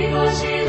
许多心。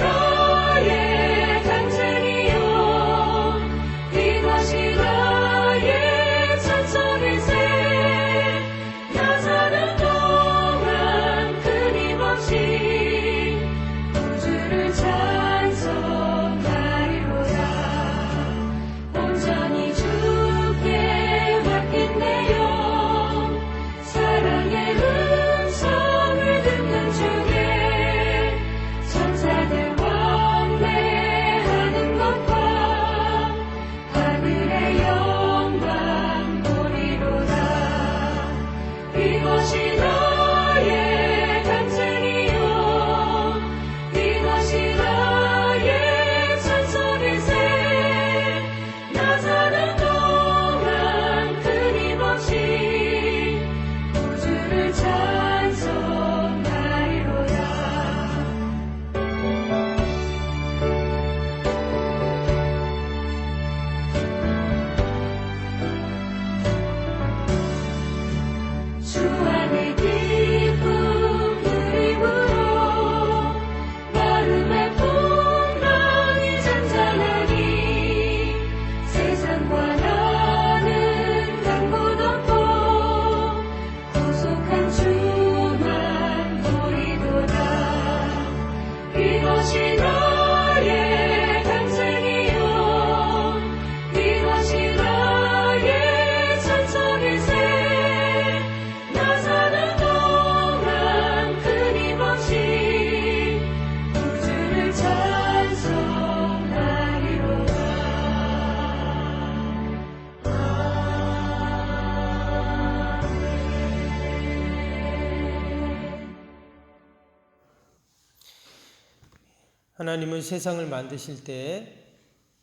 하나님은 세상을 만드실 때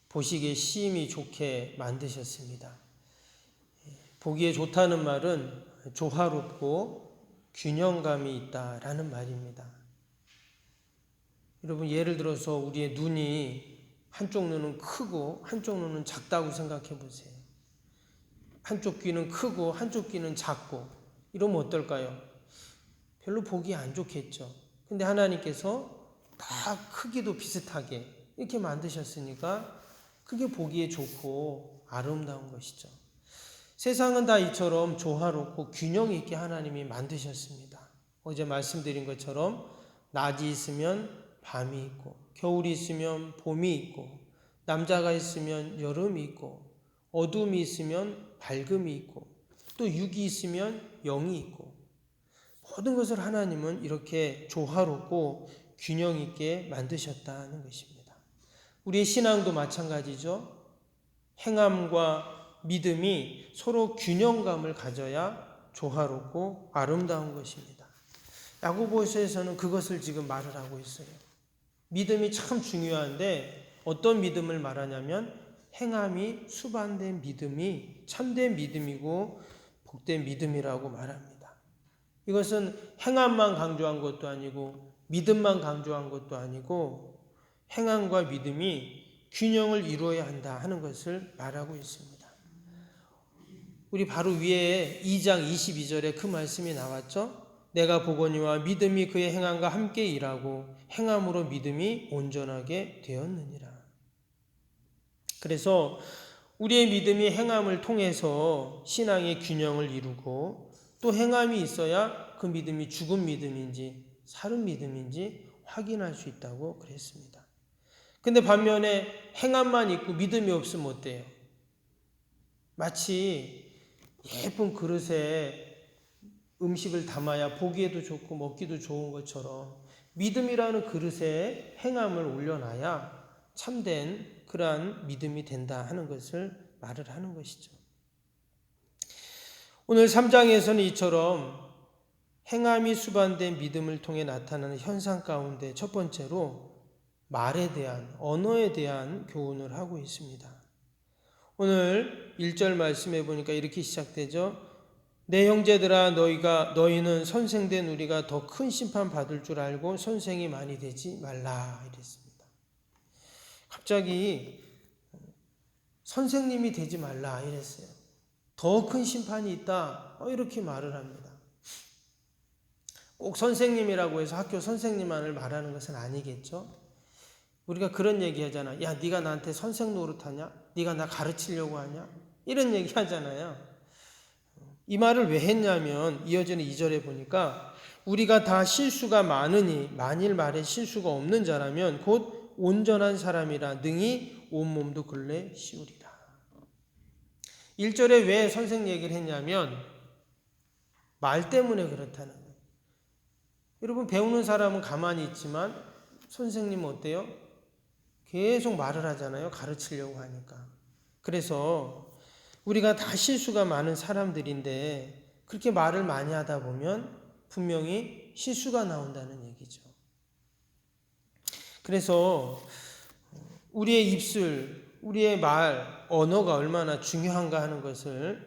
보시기에 심히 좋게 만드셨습니다. 보기에 좋다는 말은 조화롭고 균형감이 있다라는 말입니다. 여러분 예를 들어서 우리의 눈이 한쪽 눈은 크고 한쪽 눈은 작다고 생각해 보세요. 한쪽 귀는 크고 한쪽 귀는 작고 이러면 어떨까요? 별로 보기 안 좋겠죠. 근데 하나님께서 다 크기도 비슷하게 이렇게 만드셨으니까 그게 보기에 좋고 아름다운 것이죠. 세상은 다 이처럼 조화롭고 균형 있게 하나님이 만드셨습니다. 어제 말씀드린 것처럼 낮이 있으면 밤이 있고 겨울이 있으면 봄이 있고 남자가 있으면 여름이 있고 어둠이 있으면 밝음이 있고 또 육이 있으면 영이 있고 모든 것을 하나님은 이렇게 조화롭고 균형 있게 만드셨다는 것입니다. 우리의 신앙도 마찬가지죠. 행함과 믿음이 서로 균형감을 가져야 조화롭고 아름다운 것입니다. 야고보서에서는 그것을 지금 말을 하고 있어요. 믿음이 참 중요한데 어떤 믿음을 말하냐면 행함이 수반된 믿음이 참된 믿음이고 복된 믿음이라고 말합니다. 이것은 행함만 강조한 것도 아니고 믿음만 강조한 것도 아니고 행함과 믿음이 균형을 이루어야 한다 하는 것을 말하고 있습니다. 우리 바로 위에 2장 22절에 그 말씀이 나왔죠. 내가 보거니와 믿음이 그의 행함과 함께 일하고 행함으로 믿음이 온전하게 되었느니라. 그래서 우리의 믿음이 행함을 통해서 신앙의 균형을 이루고 또 행함이 있어야 그 믿음이 죽은 믿음인지 살은 믿음인지 확인할 수 있다고 그랬습니다. 근데 반면에 행함만 있고 믿음이 없으면 어때요? 마치 예쁜 그릇에 음식을 담아야 보기에도 좋고 먹기도 좋은 것처럼 믿음이라는 그릇에 행함을 올려놔야 참된 그러한 믿음이 된다 하는 것을 말을 하는 것이죠. 오늘 3장에서는 이처럼 행함이 수반된 믿음을 통해 나타나는 현상 가운데 첫 번째로 말에 대한 언어에 대한 교훈을 하고 있습니다. 오늘 1절 말씀해 보니까 이렇게 시작되죠. 내 형제들아 너희가 너희는 선생된 우리가 더 큰 심판 받을 줄 알고 선생이 많이 되지 말라 이랬습니다. 갑자기 선생님이 되지 말라 이랬어요. 더 큰 심판이 있다 어, 이렇게 말을 합니다. 꼭 선생님이라고 해서 학교 선생님만을 말하는 것은 아니겠죠. 우리가 그런 얘기 하잖아. 야, 네가 나한테 선생 노릇하냐? 네가 나 가르치려고 하냐? 이런 얘기 하잖아요. 이 말을 왜 했냐면 이어지는 2절에 보니까 우리가 다 실수가 많으니 만일 말에 실수가 없는 자라면 곧 온전한 사람이라 능히 온몸도 근래 씌우리라. 1절에 왜 선생 얘기를 했냐면 말 때문에 그렇다는 거예요. 여러분 배우는 사람은 가만히 있지만 선생님은 어때요? 계속 말을 하잖아요. 가르치려고 하니까. 그래서 우리가 다 실수가 많은 사람들인데 그렇게 말을 많이 하다 보면 분명히 실수가 나온다는 얘기죠. 그래서 우리의 입술, 우리의 말, 언어가 얼마나 중요한가 하는 것을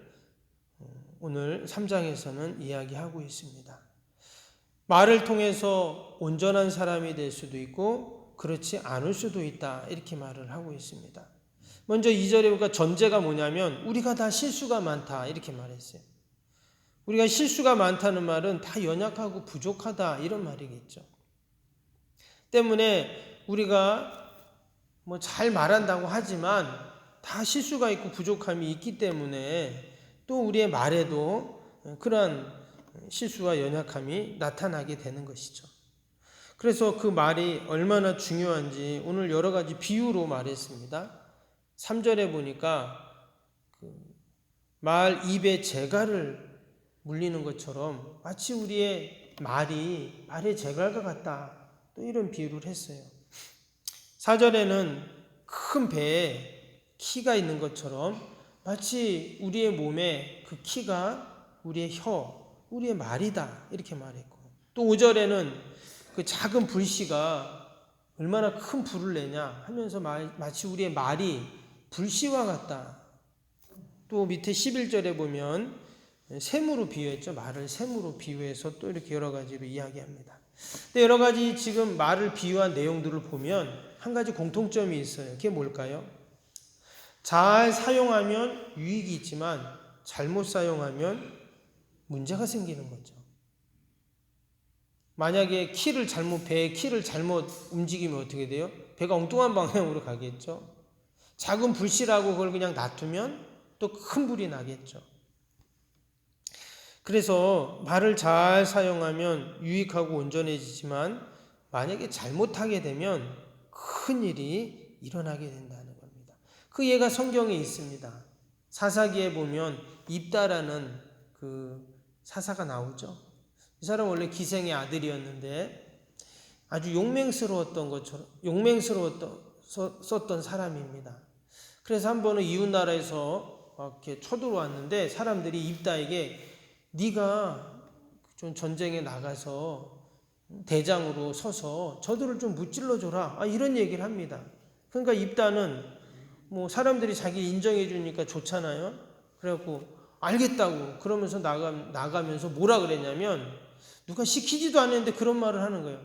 오늘 3장에서는 이야기하고 있습니다. 말을 통해서 온전한 사람이 될 수도 있고 그렇지 않을 수도 있다. 이렇게 말을 하고 있습니다. 먼저 2절에 보니까 전제가 뭐냐면 우리가 다 실수가 많다. 이렇게 말했어요. 우리가 실수가 많다는 말은 다 연약하고 부족하다. 이런 말이겠죠. 때문에 우리가 뭐 잘 말한다고 하지만 다 실수가 있고 부족함이 있기 때문에 또 우리의 말에도 그러한 실수와 연약함이 나타나게 되는 것이죠. 그래서 그 말이 얼마나 중요한지 오늘 여러 가지 비유로 말했습니다. 3절에 보니까 그 말 입에 재갈을 물리는 것처럼 마치 우리의 말이 말의 재갈과 같다. 또 이런 비유를 했어요. 4절에는 큰 배에 키가 있는 것처럼 마치 우리의 몸에 그 키가 우리의 혀, 우리의 말이다. 이렇게 말했고. 또 5절에는 그 작은 불씨가 얼마나 큰 불을 내냐 하면서 마- 마치 우리의 말이 불씨와 같다. 또 밑에 11절에 보면 샘으로 비유했죠. 말을 샘으로 비유해서 또 이렇게 여러 가지로 이야기합니다. 근데 여러 가지 지금 말을 비유한 내용들을 보면 한 가지 공통점이 있어요. 그게 뭘까요? 잘 사용하면 유익이 있지만 잘못 사용하면 문제가 생기는 거죠. 만약에 키를 잘못 배의 키를 잘못 움직이면 어떻게 돼요? 배가 엉뚱한 방향으로 가겠죠. 작은 불씨라고 그걸 그냥 놔두면 또 큰 불이 나겠죠. 그래서 말을 잘 사용하면 유익하고 온전해지지만 만약에 잘못하게 되면 큰 일이 일어나게 된다는 겁니다. 그 예가 성경에 있습니다. 사사기에 보면 입다라는 그 사사가 나오죠. 이 사람 원래 기생의 아들이었는데 아주 용맹스러웠던 것처럼 용맹스러웠던 사람입니다. 그래서 한 번은 이웃 나라에서 이렇게 쳐들어왔는데 사람들이 입다에게 네가 좀 전쟁에 나가서 대장으로 서서 저들을 좀 무찔러 줘라. 아, 이런 얘기를 합니다. 그러니까 입다는 뭐 사람들이 자기 인정해 주니까 좋잖아요. 그래갖고 알겠다고 그러면서 나가 나가면서 뭐라 그랬냐면 누가 시키지도 않았는데 그런 말을 하는 거예요.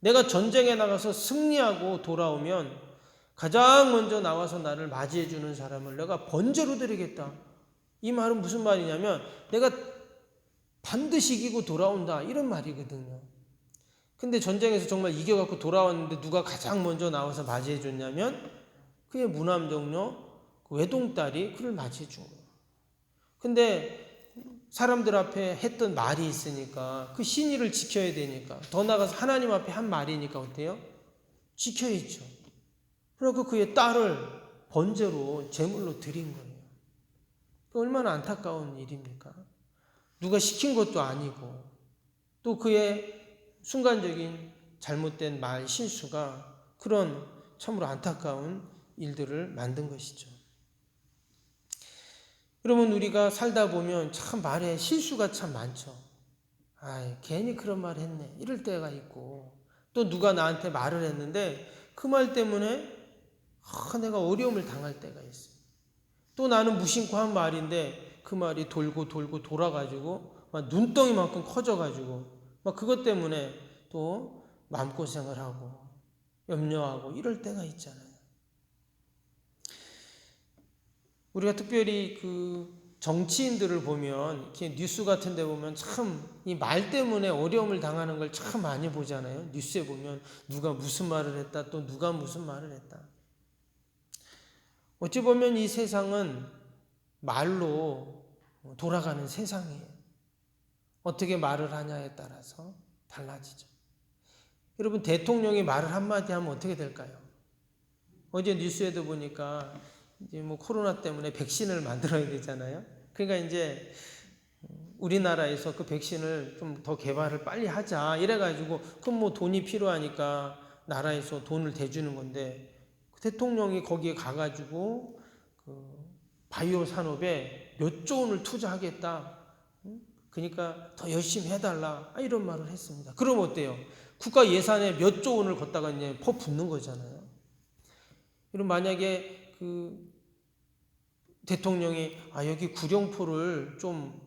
내가 전쟁에 나가서 승리하고 돌아오면 가장 먼저 나와서 나를 맞이해 주는 사람을 내가 번제로 드리겠다. 이 말은 무슨 말이냐면 내가 반드시 이기고 돌아온다 이런 말이거든요. 근데 전쟁에서 정말 이겨갖고 돌아왔는데 누가 가장 먼저 나와서 맞이해 줬냐면 그의 무남정녀 그 외동딸이 그를 맞이해 준 거예요. 근데 사람들 앞에 했던 말이 있으니까 그 신의를 지켜야 되니까 더 나가서 하나님 앞에 한 말이니까 어때요? 지켜야죠. 그래서 그의 딸을 번제로 제물로 드린 거예요. 그 얼마나 안타까운 일입니까? 누가 시킨 것도 아니고 또 그의 순간적인 잘못된 말 실수가 그런 참으로 안타까운 일들을 만든 것이죠. 여러분 우리가 살다 보면 참 말에 실수가 참 많죠. 아, 괜히 그런 말 했네. 이럴 때가 있고 또 누가 나한테 말을 했는데 그 말 때문에 아, 내가 어려움을 당할 때가 있어요. 또 나는 무심코 한 말인데 그 말이 돌고 돌고 돌아가지고 막 눈덩이만큼 커져가지고 막 그것 때문에 또 마음고생을 하고 염려하고 이럴 때가 있잖아요. 우리가 특별히 그 정치인들을 보면 이렇게 뉴스 같은 데 보면 참 이 말 때문에 어려움을 당하는 걸 참 많이 보잖아요. 뉴스에 보면 누가 무슨 말을 했다 또 누가 무슨 말을 했다. 어찌 보면 이 세상은 말로 돌아가는 세상이에요. 어떻게 말을 하냐에 따라서 달라지죠. 여러분 대통령이 말을 한마디 하면 어떻게 될까요? 어제 뉴스에도 보니까 이제 뭐 코로나 때문에 백신을 만들어야 되잖아요. 그러니까 이제 우리나라에서 그 백신을 좀 더 개발을 빨리 하자 이래가지고 그럼 뭐 돈이 필요하니까 나라에서 돈을 대주는 건데 그 대통령이 거기에 가가지고 그 바이오 산업에 몇 조 원을 투자하겠다. 응? 그러니까 더 열심히 해달라. 아, 이런 말을 했습니다. 그럼 어때요? 국가 예산에 몇 조 원을 걷다가 이제 퍼 붓는 거잖아요. 그럼 만약에 그 대통령이 아 여기 구룡포를 좀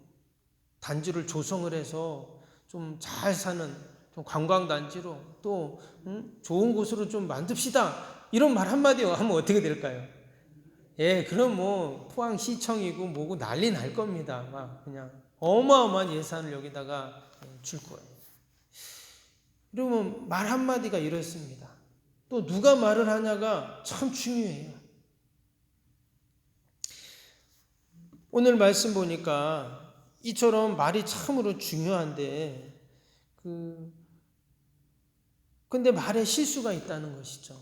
단지를 조성을 해서 좀 잘 사는 좀 관광 단지로 또 음, 좋은 곳으로 좀 만듭시다 이런 말 한마디 하면 어떻게 될까요? 예, 그럼 뭐 포항 시청이고 뭐고 난리 날 겁니다. 막 그냥 어마어마한 예산을 여기다가 줄 거예요. 그러면 말 한마디가 이렇습니다. 또 누가 말을 하냐가 참 중요해요. 오늘 말씀 보니까 이처럼 말이 참으로 중요한데 그 근데 말에 실수가 있다는 것이죠.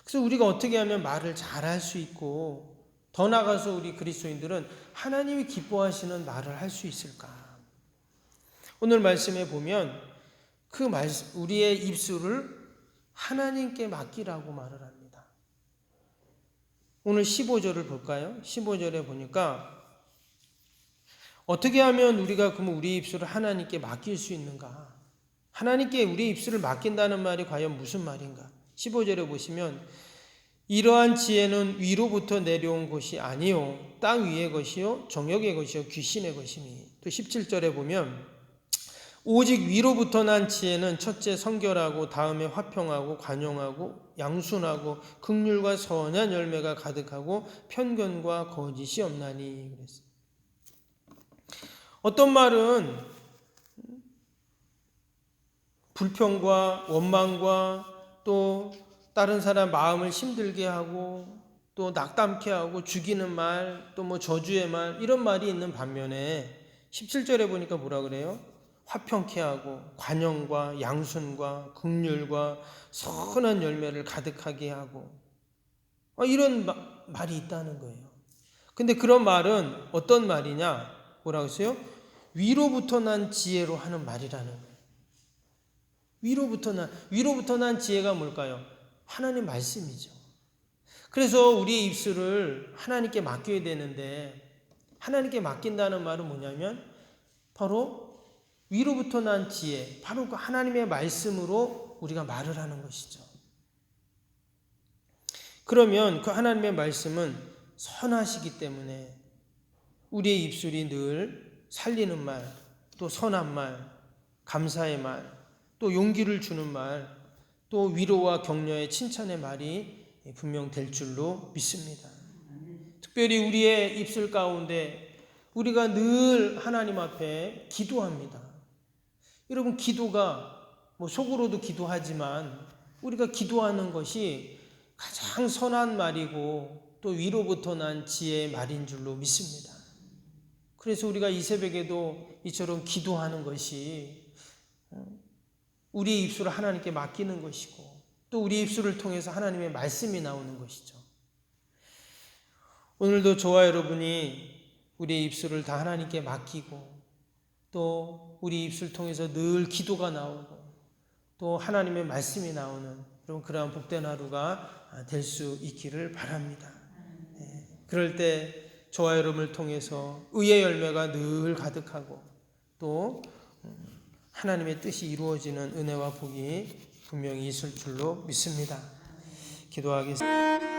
그래서 우리가 어떻게 하면 말을 잘할 수 있고 더 나아가서 우리 그리스도인들은 하나님이 기뻐하시는 말을 할 수 있을까? 오늘 말씀에 보면 그 말씀 우리의 입술을 하나님께 맡기라고 말을 합니다. 오늘 15절을 볼까요? 15절에 보니까 어떻게 하면 우리가 그러면 우리 입술을 하나님께 맡길 수 있는가? 하나님께 우리 입술을 맡긴다는 말이 과연 무슨 말인가? 15절에 보시면 이러한 지혜는 위로부터 내려온 것이 아니요 땅 위의 것이요 정역의 것이요 귀신의 것이니 또 17절에 보면 오직 위로부터 난 지혜는 첫째 성결하고 다음에 화평하고 관용하고 양순하고 극률과 선한 열매가 가득하고 편견과 거짓이 없나니 그랬어요. 어떤 말은 불평과 원망과 또 다른 사람 마음을 힘들게 하고 또 낙담케 하고 죽이는 말, 또 뭐 저주의 말 이런 말이 있는 반면에 17절에 보니까 뭐라 그래요? 화평케 하고 관용과 양순과 극률과 선한 열매를 가득하게 하고 아, 이런 마, 말이 있다는 거예요. 근데 그런 말은 어떤 말이냐? 뭐라고 했어요? 위로부터 난 지혜로 하는 말이라는. 위로부터 난 위로부터 난 지혜가 뭘까요? 하나님 말씀이죠. 그래서 우리의 입술을 하나님께 맡겨야 되는데 하나님께 맡긴다는 말은 뭐냐면 바로 위로부터 난 지혜, 바로 그 하나님의 말씀으로 우리가 말을 하는 것이죠. 그러면 그 하나님의 말씀은 선하시기 때문에 우리의 입술이 늘 살리는 말, 또 선한 말, 감사의 말, 또 용기를 주는 말, 또 위로와 격려의 칭찬의 말이 분명 될 줄로 믿습니다. 특별히 우리의 입술 가운데 우리가 늘 하나님 앞에 기도합니다. 여러분, 기도가 뭐 속으로도 기도하지만 우리가 기도하는 것이 가장 선한 말이고 또 위로부터 난 지혜의 말인 줄로 믿습니다. 그래서 우리가 이 새벽에도 이처럼 기도하는 것이 우리의 입술을 하나님께 맡기는 것이고 또 우리 입술을 통해서 하나님의 말씀이 나오는 것이죠. 오늘도 저와 여러분이 우리의 입술을 다 하나님께 맡기고 또 우리 입술 통해서 늘 기도가 나오고 또 하나님의 말씀이 나오는 그런 그러한 복된 하루가 될 수 있기를 바랍니다. 예, 그럴 때 저와 여러분을 통해서 의의 열매가 늘 가득하고 또 하나님의 뜻이 이루어지는 은혜와 복이 분명히 있을 줄로 믿습니다. 기도하겠습니다.